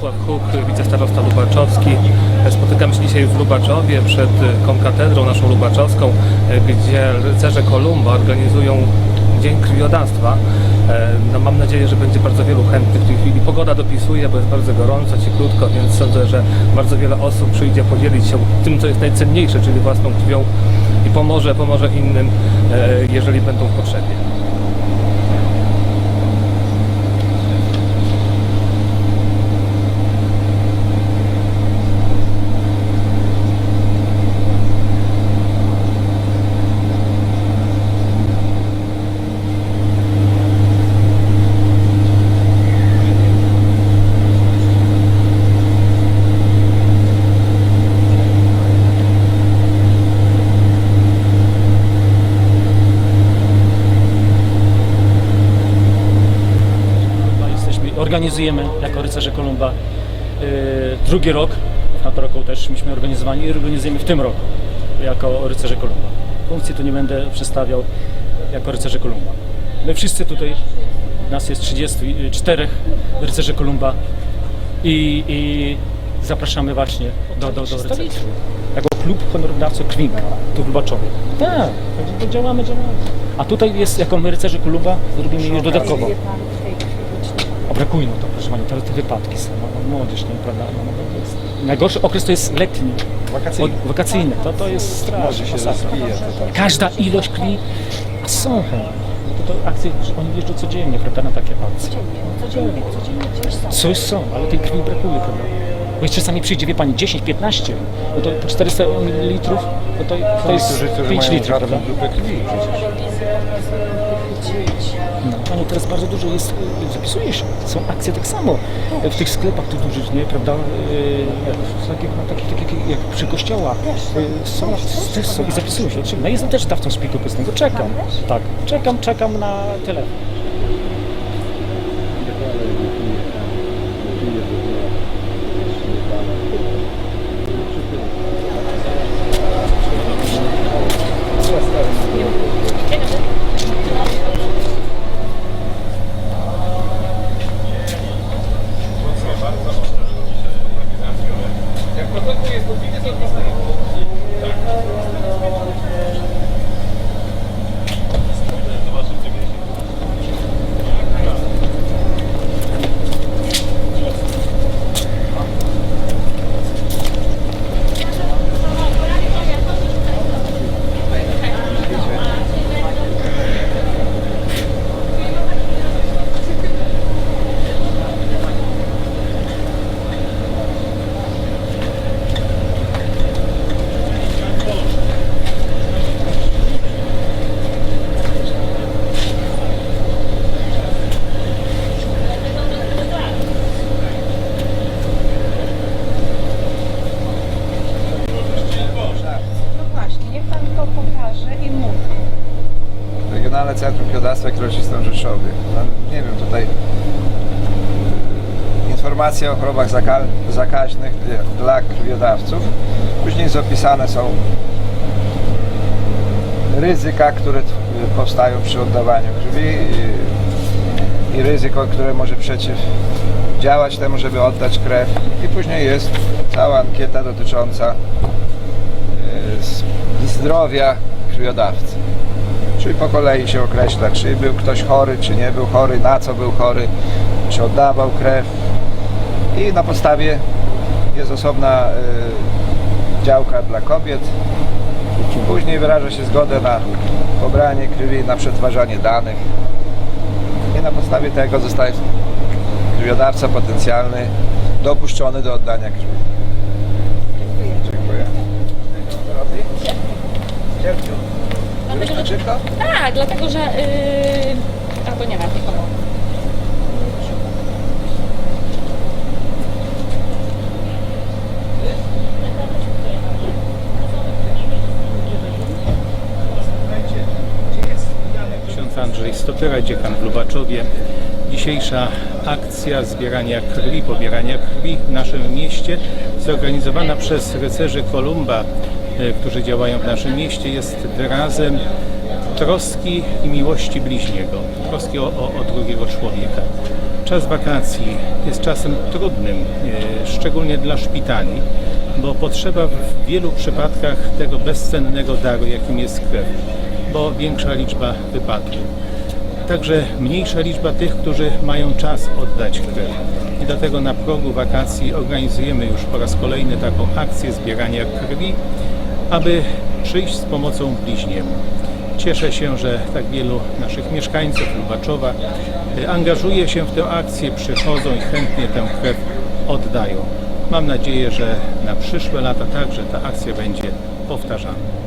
Wiesław Huk, wicestarosta Lubaczowski. Spotykamy się dzisiaj w Lubaczowie przed konkatedrą naszą lubaczowską, gdzie rycerze Kolumba organizują Dzień Krwiodawstwa. E, No, mam nadzieję, że będzie bardzo wielu chętnych w tej chwili. Pogoda dopisuje, bo jest bardzo gorąco, cieplutko, więc sądzę, że bardzo wiele osób przyjdzie podzielić się tym, co jest najcenniejsze, czyli własną krwią i pomoże, pomoże innym, e, jeżeli będą w potrzebie. Kolumba Jesteśmy, organizujemy jako rycerze Kolumba yy, drugi rok, w tamtym roku też myśmy organizowani i organizujemy w tym roku jako rycerze Kolumba. Funkcji tu nie będę przedstawiał jako rycerze Kolumba. My wszyscy tutaj, nas jest 34 rycerzy Kolumba i, i zapraszamy właśnie do, do, do rycerzy. Jako klub honorowdawców Kwinka, tu w Lubaczowie. Tak, to działamy, działamy. A tutaj jest, jako my rycerze Kolumba, zrobimy już dodatkowo. Brakuje no to, proszę Pani, te, te wypadki są, no, no, młodzież, nie, prawda? No, no, to jest... Najgorszy okres to jest letni, Wakacyjny. wakacyjny, to, to jest straszne. Może się masakra. to tak. Każda ilość krwi, a są chętni. To, to akcje, że oni jeżdżą codziennie, prawda, na takie akcje. Codziennie, codziennie gdzieś są. Coś są, ale tej krwi brakuje, prawda? Bo jeszcze czasami przyjdzie, wie Pani, 10-15, no to po 400 ml, no to, to jest Niektórzy, którzy 5 mają litrów, prawda? grupę krwi przecież. No, Panie, teraz bardzo dużo jest, y, zapisuje się, są akcje tak samo w tych sklepach tu dużych, nie, prawda, y, takich, no, takich, takich jak przy kościołach, y, są, też są i zapisują się. No jestem też dawcą szpiku pysnego, czekam, tak, czekam, czekam na telefon. No Krwiodawstwa w Rzeszowie. No, nie wiem, tutaj e, informacje o chorobach zaka zakaźnych dla- dla krwiodawców. Później zapisane są ryzyka, które t- powstają przy oddawaniu krwi i, i ryzyko, które może przeciwdziałać temu, żeby oddać krew. I później jest cała ankieta dotycząca e, zdrowia krwiodawcy. Czyli po kolei się określa, czy był ktoś chory, czy nie był chory, na co był chory, czy oddawał krew. I na podstawie jest osobna y, działka dla kobiet. Później wyraża się zgodę na pobranie krwi, na przetwarzanie danych. I na podstawie tego zostaje krwiodawca potencjalny dopuszczony do oddania krwi. Dziękuję. Dziękuję. Dlatego, że, tak, dlatego że. Yy, albo nie ma nikogo. Ksiądz Andrzej Stopyra, dziekan w Lubaczowie. Dzisiejsza akcja zbierania krwi, pobierania krwi w naszym mieście, zorganizowana przez rycerzy Kolumba, którzy działają w naszym mieście, jest wyrazem troski i miłości bliźniego, troski o, o, o drugiego człowieka. Czas wakacji jest czasem trudnym, e, szczególnie dla szpitali, bo potrzeba w wielu przypadkach tego bezcennego daru, jakim jest krew, bo większa liczba wypadków także mniejsza liczba tych, którzy mają czas oddać krew. I dlatego na progu wakacji organizujemy już po raz kolejny taką akcję zbierania krwi, aby przyjść z pomocą bliźniemu. Cieszę się, że tak wielu naszych mieszkańców Lubaczowa y, angażuje się w tę akcję, przychodzą i chętnie tę krew oddają. Mam nadzieję, że na przyszłe lata także ta akcja będzie powtarzana.